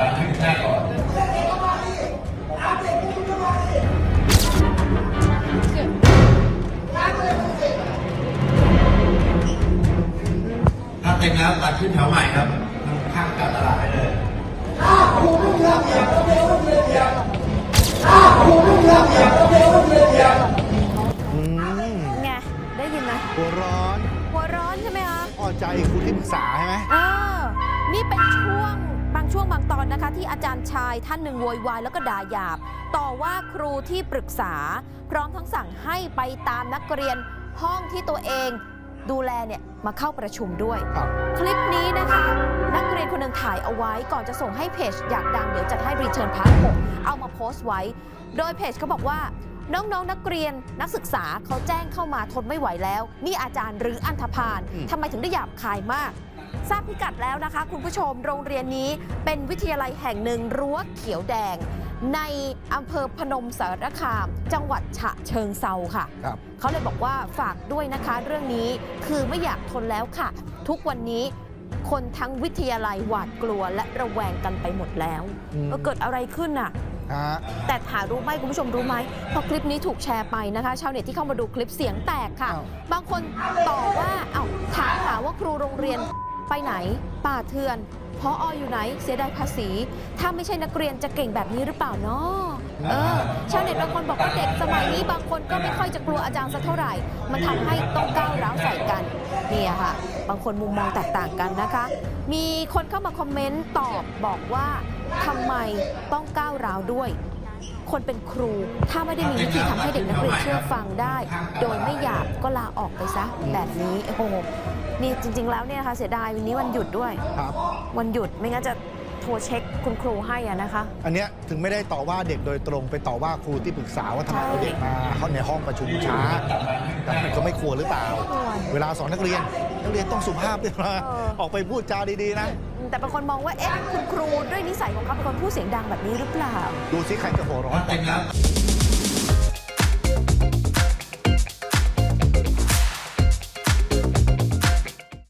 บันทึกหน้าก่อนถ้าเต็มแล้วตัดขึ้นแถวใหม่ครับข้างกับตลาดได้เลยอืมไงได้ยินไหมหัวร้อนหัวร้อนใช่ไหมคะอ่อนใจครูที่ปรึกษาใช่ไหมเออนี่เป็นช่วง บางช่วงบางตอนนะคะที่อาจารย์ชายท่านหนึ่งโวยวายแล้วก็ด่าหยาบ ต่อว่าครูที่ปรึกษา พร้อมทั้งสั่งให้ไปตามนักเรียนห้องที่ตัวเองดูแลเนี่ยมาเข้าประชุมด้วยครับคลิปนี้นะคะ นักเรียนคนหนึ่งถ่ายเอาไว้ก่อนจะส่งให้เพจอยากดังเดี๋ยวจัดให้รีเทิร์นพาร์ทหกเอามาโพสต์ไว้ โดยเพจเขาบอกว่าน้องๆนนักเรียนนักศึกษาเขาแจ้งเข้ามาทนไม่ไหวแล้ว นี่อาจารย์หรืออันธพาลอืมทำไมถึงได้หยาบคายมาก ทราบพิกัดแล้วนะคะ คุณผู้ชมโรงเรียนนี้เป็นวิทยาลัยแห่งหนึ่งรั้วเขียวแดง ในอำเภอพนมสารคาม จังหวัดฉะเชิงเซาค่ะครับ เขาเลยบอกว่าฝากด้วยนะคะ เรื่องนี้คือไม่อยากทนแล้วค่ะ ทุกวันนี้คนทั้งวิทยาลัยหวาดกลัวและระแวงกันไปหมดแล้วอืม เออเกิดอะไรขึ้นน่ะ ฮะแต่ถามรู้ไหมคุณผู้ชมรู้ไหมพอคลิปนี้ถูกแชร์ไปนะคะ ชาวเน็ตที่เข้ามาดูคลิปเสียงแตกค่ะ อ้าวบางคนต่อว่าเอ้าถามหาว่าครูโรงเรียน ไปไหน ป่าเถื่อนพอออยู่ไหนเสียดายภาษี ถ้าไม่ใช่นักเรียนจะเก่งแบบนี้หรือเปล่าเนาะเออชาวเน็ตบางคนบอกว่าเด็กสมัยนี้บางคนก็ไม่ค่อยจะกลัวอาจารย์สักเท่าไหร่ มันทำให้ต้องก้าวร้าวใส่กันเนี่ยค่ะ บางคนมุมมองแตกต่างกันนะคะ มีคนเข้ามาคอมเมนต์ตอบบอกว่าทำไมต้องก้าวร้าวด้วย คนเป็นครูถ้าไม่ได้มีวิธีทำให้เด็กนักเรียนเชื่อฟังได้ โดยไม่หยาบก็ลาออกไปซะแบบนี้โอ้โห นี่จริง ๆ แล้วเนี่ยนะคะเสียดายวันนี้วันหยุดด้วย ครับ วันหยุดไม่งั้นจะโทรเช็คคุณครูให้อะนะคะ อันเนี้ยถึงไม่ได้ต่อว่าเด็กโดยตรงไปต่อว่าครูที่ปรึกษาว่าทำไมใช่เอาเด็กมาเข้าในห้องประชุมช้าแต่มันก็ไม่ควรหรือเปล่าควรเวลาสอนนักเรียน นักเรียนต้องสุภาพด้วยนะเออ ออกไปพูดจาดีๆนะ แต่บางคนมองว่าเอ๊ะคุณครูด้วยนิสัยของเขาเป็นคนพูดเสียงดังแบบนี้หรือเปล่า ดูซิใครจะหัวร้อนถ้าเต็มแล้ว